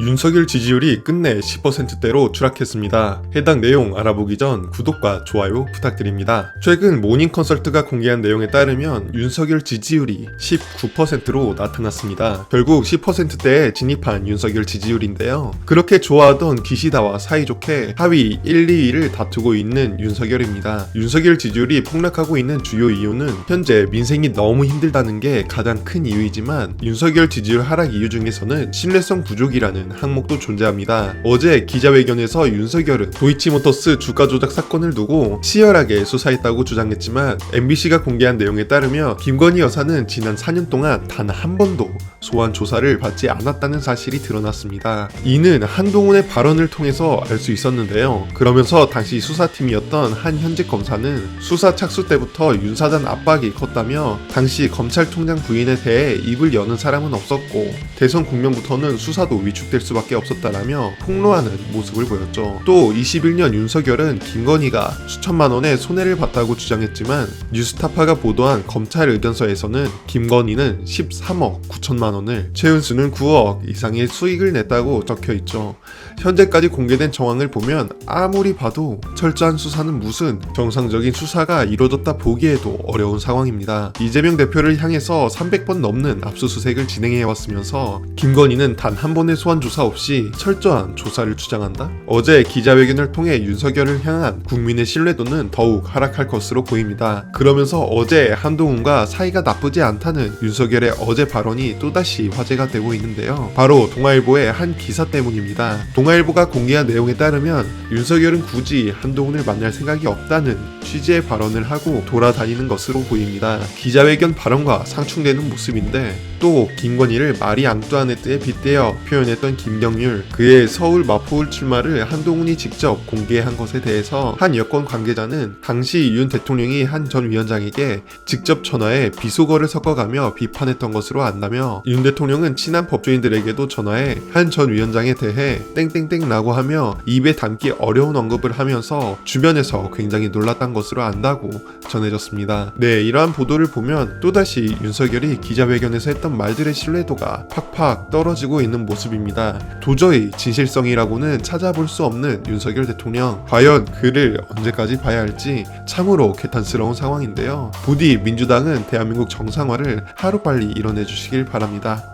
윤석열 지지율이 끝내 10%대로 추락했습니다. 해당 내용 알아보기 전 구독과 좋아요 부탁드립니다. 최근 모닝 컨설트가 공개한 내용에 따르면 윤석열 지지율이 19%로 나타났습니다. 결국 10%대에 진입한 윤석열 지지율인데요. 그렇게 좋아하던 기시다와 사이좋게 하위 1, 2위를 다투고 있는 윤석열입니다. 윤석열 지지율이 폭락하고 있는 주요 이유는 현재 민생이 너무 힘들다는 게 가장 큰 이유이지만 윤석열 지지율 하락 이유 중에서는 신뢰성 부족이라는 항목도 존재합니다. 어제 기자회견에서 윤석열은 도이치모터스 주가 조작 사건을 두고 치열하게 수사했다고 주장했지만 MBC가 공개한 내용에 따르면 김건희 여사는 지난 4년 동안 단 한 번도 소환 조사를 받지 않았다는 사실이 드러났습니다. 이는 한동훈의 발언을 통해서 알 수 있었는데요. 그러면서 당시 수사팀이었던 한 현직 검사는 수사 착수 때부터 윤 사장 압박이 컸다며 당시 검찰총장 부인에 대해 입을 여는 사람은 없었고 대선 국면부터는 수사도 위축될 수밖에 없었다라며 폭로하는 모습을 보였죠. 또 21년 윤석열은 김건희가 수천만 원의 손해를 봤다고 주장했지만 뉴스타파가 보도한 검찰 의견서에서는 김건희는 13억 9천만 원을 최은수는 9억 이상의 수익을 냈다고 적혀 있죠. 현재까지 공개된 정황을 보면 아무리 봐도 철저한 수사는 무슨 정상적인 수사가 이루어졌다 보기에도 어려운 상황입니다. 이재명 대표를 향해서 300번 넘는 압수수색을 진행해 왔으면서 김건희는 단 한 번의 소환 조사 없이 철저한 조사를 주장한다? 어제 기자회견을 통해 윤석열을 향한 국민의 신뢰도는 더욱 하락할 것으로 보입니다. 그러면서 어제 한동훈과 사이가 나쁘지 않다는 윤석열의 어제 발언이 또다시 화제가 되고 있는데요. 바로 동아일보의 한 기사 때문입니다. 동아일보가 공개한 내용에 따르면 윤석열은 굳이 한동훈을 만날 생각이 없다는 취지의 발언을 하고 돌아다니는 것으로 보입니다. 기자회견 발언과 상충되는 모습인데 또 김건희를 마리 앙뚜아네트에 빗대어 표현했던 김경률 그의 서울 마포울 출마를 한동훈이 직접 공개한 것에 대해서 한 여권 관계자는 당시 윤 대통령이 한 전 위원장에게 직접 전화해 비속어를 섞어가며 비판했던 것으로 안다며 윤 대통령은 친한 법조인들에게도 전화해 한 전 위원장에 대해 땡땡땡라고 하며 입에 담기 어려운 언급을 하면서 주변에서 굉장히 놀랐던 것으로 안다고 전해졌습니다. 네, 이러한 보도를 보면 또다시 윤석열이 기자회견에서 했던 말들의 신뢰도가 팍팍 떨어지고 있는 모습입니다. 도저히 진실성이라고는 찾아볼 수 없는 윤석열 대통령. 과연 그를 언제까지 봐야 할지 참으로 개탄스러운 상황인데요. 부디 민주당은 대한민국 정상화를 하루빨리 이뤄내 주시길 바랍 니다.